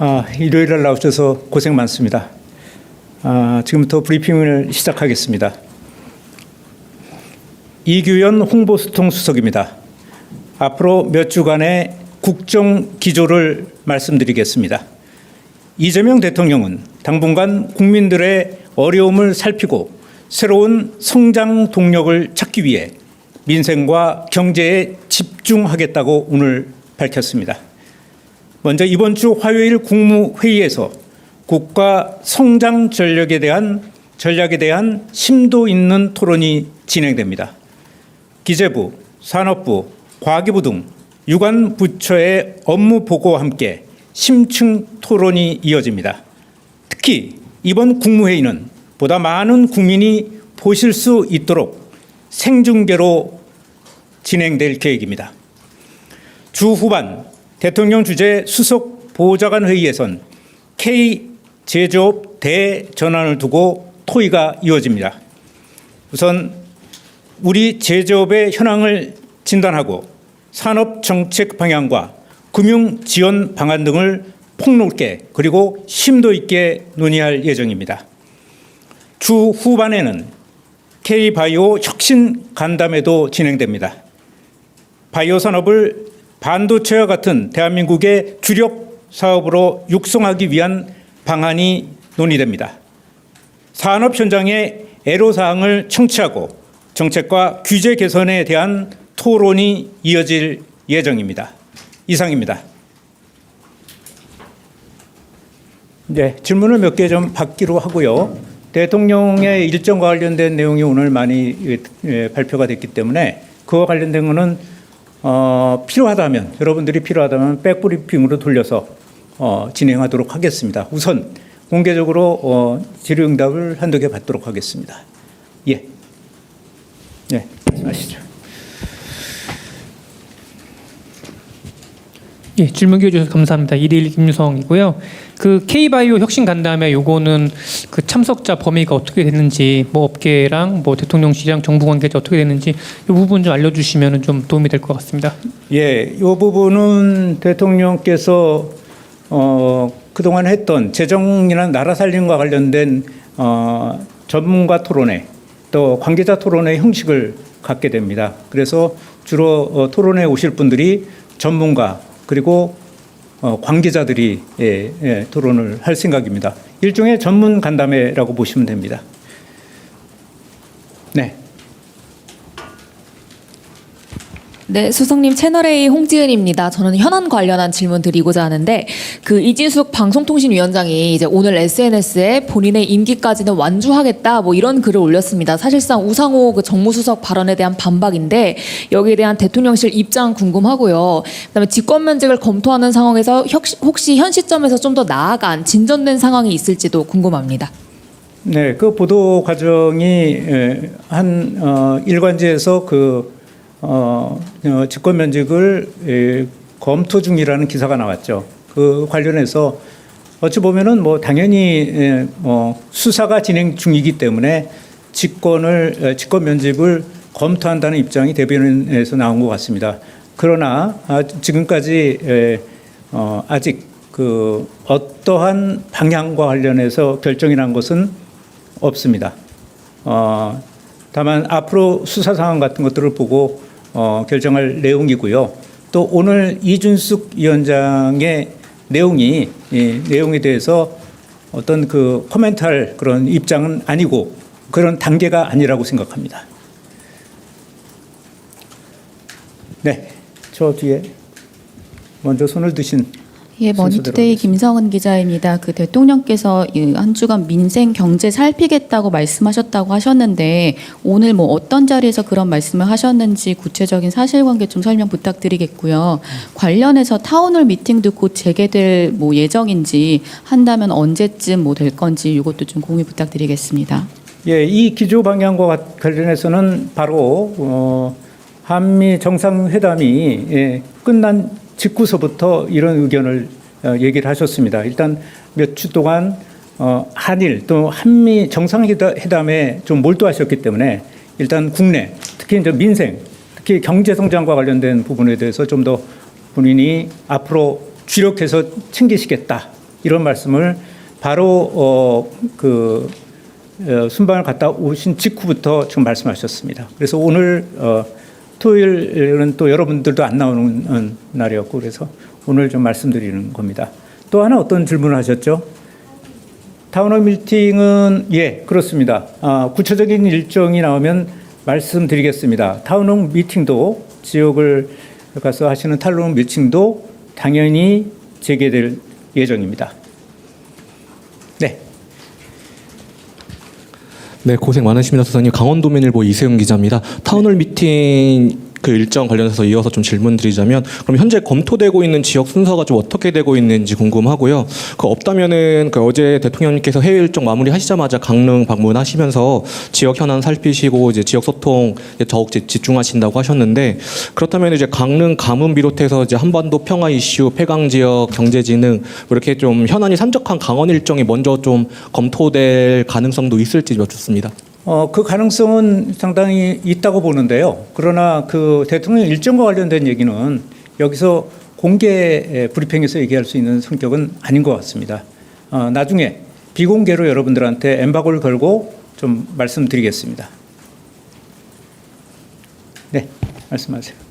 아, 일요일날 나오셔서 고생 많습니다. 아, 지금부터 브리핑을 시작하겠습니다. 이규현 홍보수통 수석입니다. 앞으로 몇 주간의 국정 기조를 말씀드리겠습니다. 이재명 대통령은 당분간 국민들의 어려움을 살피고 새로운 성장 동력을 찾기 위해 민생과 경제에 집중하겠다고 오늘 밝혔습니다. 먼저 이번 주 화요일 국무회의에서 국가 성장 전략에 대한 전략에 대한 심도 있는 토론이 진행됩니다. 기재부, 산업부, 과기부 등 유관 부처의 업무 보고와 함께 심층 토론이 이어집니다. 특히 이번 국무회의는 보다 많은 국민이 보실 수 있도록 생중계로 진행될 계획입니다. 주 후반 대통령 주재 수석 보좌관 회의에선 K 제조업 대전환을 두고 토의가 이어집니다. 우선 우리 제조업의 현황을 진단하고 산업 정책 방향과 금융 지원 방안 등을 폭넓게 그리고 심도 있게 논의할 예정입니다. 주 후반에는 K바이오 혁신 간담회도 진행됩니다. 바이오 산업을 반도체와 같은 대한민국의 주력 사업으로 육성하기 위한 방안이 논의됩니다. 산업 현장의 애로사항을 청취하고 정책과 규제 개선에 대한 토론이 이어질 예정입니다. 이상입니다. 네, 질문을 몇 개 좀 받기로 하고요. 대통령의 일정과 관련된 내용이 오늘 많이 예, 발표가 됐기 때문에 그와 관련된 거는 어, 필요하다면 여러분들이 필요하다면 백브리핑으로 돌려서 어, 진행하도록 하겠습니다. 우선 공개적으로 어, 질의응답을 한두 개 받도록 하겠습니다. 예, 네, 말씀하시죠. 예, 질문 기회 주셔서 감사합니다. 일일 김유성이고요. 그 K바이오 혁신 간담회 요거는 그 참석자 범위가 어떻게 됐는지 뭐 업계랑 뭐 대통령실이랑 정부 관계자 어떻게 됐는지 이 부분 좀 알려주시면 좀 도움이 될 것 같습니다. 예, 이 부분은 대통령께서 어, 그동안 했던 재정이나 나라 살림과 관련된 어, 전문가 토론회 또 관계자 토론회 형식을 갖게 됩니다. 그래서 주로 어, 토론회 오실 분들이 전문가 그리고 어, 관계자들이 예, 예, 토론을 할 생각입니다. 일종의 전문 간담회라고 보시면 됩니다. 네. 네, 수석님 채널A 홍지은입니다. 저는 현안 관련한 질문 드리고자 하는데 그 이진숙 방송통신위원장이 이제 오늘 SNS에 본인의 임기까지는 완주하겠다 뭐 이런 글을 올렸습니다. 사실상 우상호 그 정무수석 발언에 대한 반박인데 여기에 대한 대통령실 입장 궁금하고요. 그다음에 직권면직을 검토하는 상황에서 혹시, 현 시점에서 좀 더 나아간 진전된 상황이 있을지도 궁금합니다. 네, 그 보도 과정이 에, 한 어, 일관지에서 그 어, 어, 직권 면직을 에, 검토 중이라는 기사가 나왔죠. 그 관련해서 어찌 보면은 뭐 당연히 에, 뭐 수사가 진행 중이기 때문에 직권을 에, 직권 면직을 검토한다는 입장이 대변인에서 나온 것 같습니다. 그러나 아, 지금까지 에, 어, 아직 그 어떠한 방향과 관련해서 결정이 난 것은 없습니다. 어, 다만 앞으로 수사 상황 같은 것들을 보고 어, 결정할 내용이고요. 또 오늘 이준숙 위원장의 내용이 이 내용에 대해서 어떤 그 코멘트할 그런 입장은 아니고 그런 단계가 아니라고 생각합니다. 네, 저 뒤에 먼저 손을 드신 예, 머니투데이 김성은 기자입니다. 그 대통령께서 이한 주간 민생 경제 살피겠다고 말씀하셨다고 하셨는데 오늘 뭐 어떤 자리에서 그런 말씀을 하셨는지 구체적인 사실관계 좀 설명 부탁드리겠고요. 관련해서 타운홀 미팅도 곧 재개될 뭐 예정인지 한다면 언제쯤 뭐 될 건지 이것도 좀 공유 부탁드리겠습니다. 예, 이 기조 방향과 관- 관련해서는 바로 어, 한미 정상회담이 예, 끝난 직후서부터 이런 의견을 어, 얘기를 하셨습니다. 일단 몇 주 동안 어, 한일 또 한미 정상회담에 좀 몰두하셨기 때문에 일단 국내 특히 이제 민생 특히 경제 성장과 관련된 부분에 대해서 좀 더 본인이 앞으로 주력해서 챙기시겠다 이런 말씀을 바로 어, 그 어, 순방을 갔다 오신 직후부터 지금 말씀하셨습니다. 그래서 오늘 어, 토요일은 또 여러분들도 안 나오는 어, 날이었고 그래서 오늘 좀 말씀드리는 겁니다. 또 하나 어떤 질문을 하셨죠? 타운홀 미팅은 예 그렇습니다. 아, 구체적인 일정이 나오면 말씀드리겠습니다. 타운홀 미팅도 지역을 가서 하시는 타운홀 미팅도 당연히 재개될 예정입니다. 네, 고생 많으십니다, 소장님. 강원도민일보 이세영 기자입니다. 타운홀 미팅 그 일정 관련해서 이어서 좀 질문 드리자면 그럼 현재 검토되고 있는 지역 순서가 좀 어떻게 되고 있는지 궁금하고요. 그 없다면은 그 어제 대통령님께서 해외 일정 마무리하시자마자 강릉 방문하시면서 지역 현안 살피시고 이제 지역 소통 더욱 집중하신다고 하셨는데 그렇다면 이제 강릉 가문 비롯해서 이제 한반도 평화 이슈, 폐강 지역 경제진흥 뭐 이렇게 좀 현안이 산적한 강원 일정이 먼저 좀 검토될 가능성도 있을지 여쭙습니다. 어, 그 가능성은 상당히 있다고 보는데요. 그러나 그 대통령 일정과 관련된 얘기는 여기서 공개 브리핑에서 얘기할 수 있는 성격은 아닌 것 같습니다. 어, 나중에 비공개로 여러분들한테 엠바고를 걸고 좀 말씀드리겠습니다. 네, 말씀하세요.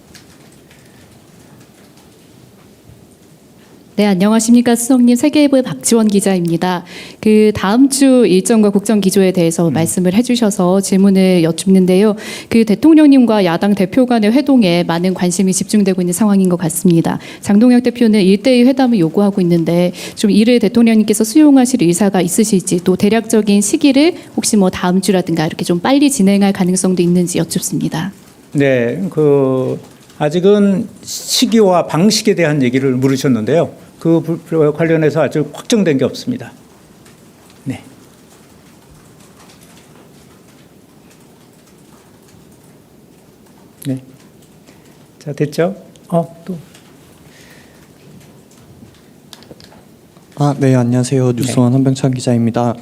네, 안녕하십니까. 수석님 세계일보의 박지원 기자입니다. 그 다음 주 일정과 국정 기조에 대해서 말씀을 해주셔서 질문을 여쭙는데요. 그 대통령님과 야당 대표 간의 회동에 많은 관심이 집중되고 있는 상황인 것 같습니다. 장동혁 대표는 일대일 회담을 요구하고 있는데 좀 이를 대통령님께서 수용하실 의사가 있으실지 또 대략적인 시기를 혹시 뭐 다음 주라든가 이렇게 좀 빨리 진행할 가능성도 있는지 여쭙습니다. 네, 그 아직은 시기와 방식에 대한 얘기를 물으셨는데요. 그 부- 관련해서 아직 확정된 게 없습니다. 네. 네. 자, 됐죠? 어, 또. 아, 네, 안녕하세요. 뉴스원 한병찬 기자입니다.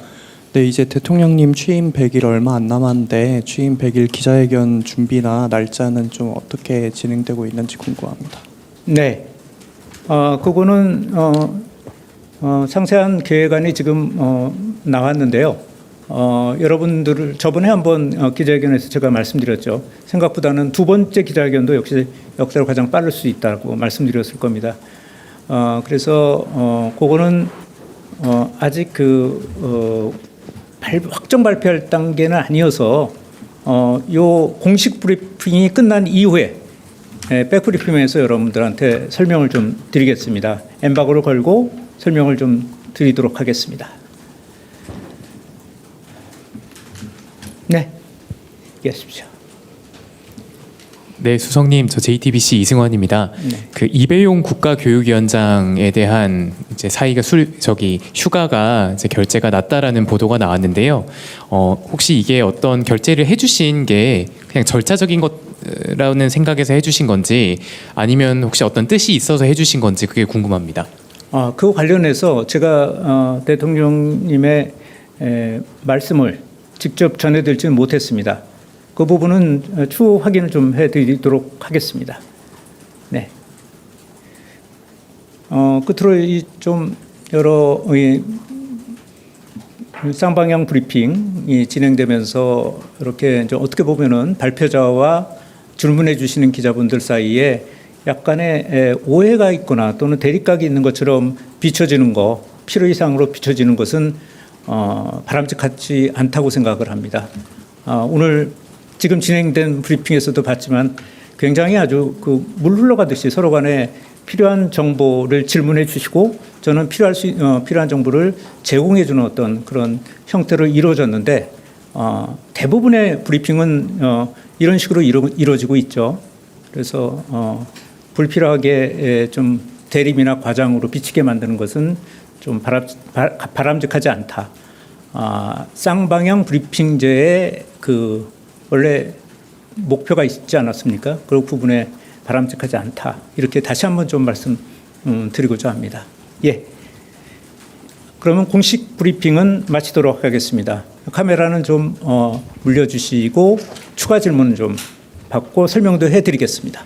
네, 이제 대통령님 취임 100일 얼마 안 남았는데 취임 100일 기자회견 준비나 날짜는 좀 어떻게 진행되고 있는지 궁금합니다. 네. 어, 그거는 어, 어, 상세한 계획안이 지금 어, 나왔는데요. 어, 여러분들을 저번에 한번 어, 기자회견에서 제가 말씀드렸죠. 생각보다는 두 번째 기자회견도 역시 역사로 가장 빠를 수 있다고 말씀드렸을 겁니다. 어, 그래서 어, 그거는 어, 아직 그 어, 발, 확정 발표할 단계는 아니어서 어, 요 공식 브리핑이 끝난 이후에 예, 백브리핑에서 여러분들한테 설명을 좀 드리겠습니다. 엠바고를 걸고 설명을 좀 드리도록 하겠습니다. 네, 얘기하십시오. 네, 수석님, 저 JTBC 이승환입니다. 네. 그 이배용 국가교육위원장에 대한 이제 사이가 술 저기 휴가가 이제 결제가 났다라는 보도가 나왔는데요. 어, 혹시 이게 어떤 결제를 해주신 게 그냥 절차적인 것라는 생각에서 해주신 건지 아니면 혹시 어떤 뜻이 있어서 해주신 건지 그게 궁금합니다. 아, 그 관련해서 제가 어, 대통령님의 에, 말씀을 직접 전해드리지는 못했습니다. 그 부분은 어, 추후 확인을 좀 해드리도록 하겠습니다. 네. 어, 끝으로 이 좀 여러 이 쌍방향 브리핑이 진행되면서 이렇게 이제 어떻게 보면은 발표자와 질문해 주시는 기자분들 사이에 약간의 에, 오해가 있거나 또는 대립각이 있는 것처럼 비춰지는 거 필요 이상으로 비춰지는 것은 어, 바람직하지 않다고 생각을 합니다. 아, 오늘 지금 진행된 브리핑에서도 봤지만 굉장히 아주 그 물 흘러가듯이 서로 간에 필요한 정보를 질문해 주시고 저는 필요할 수 어, 필요한 정보를 제공해 주는 어떤 그런 형태로 이루어졌는데 어, 대부분의 브리핑은 어, 이런 식으로 이루, 이루어지고 있죠. 그래서 어, 불필요하게 에, 좀 대립이나 과장으로 비치게 만드는 것은 좀 바람, 바- 바람직하지 않다. 아, 쌍방향 브리핑제의 그 원래 목표가 있지 않았습니까? 그 부분에 바람직하지 않다. 이렇게 다시 한번 좀 말씀 음, 드리고자 합니다. 예. 그러면 공식 브리핑은 마치도록 하겠습니다. 카메라는 좀 어, 물려주시고 추가 질문은 좀 받고 설명도 해드리겠습니다.